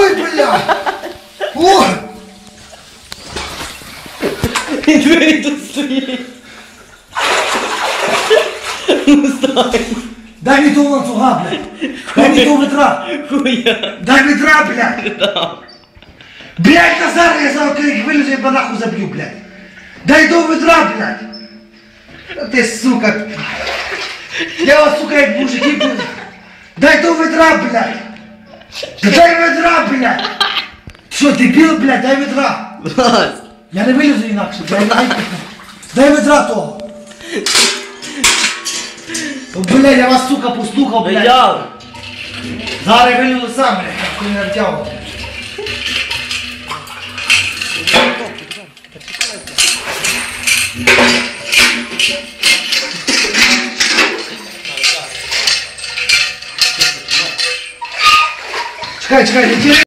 бля! О! І двері тут стоїть. Не знаю. Дай мені того ланцюга, блядь! Дай мені того ветра! Хуя. Дай ветра, блядь! Блядь, Назар, я зараз коли їх вилежу, я банаху заб'ю, блядь! Дай того ветра, блядь! Та Ти, сука! Я вас, сука, як мужики, блядь! Дай того ветра, блядь! Та дай ветра, блядь! Що, дебіл, блядь, дай ветра! Вась. Я не вилізу інакше, блядь, дай, дай ведра того. О, Блядь, я вас, сука, послухав, блядь. Я. Зараз я вилізу сам, блядь, як ти не втягав. 看看时间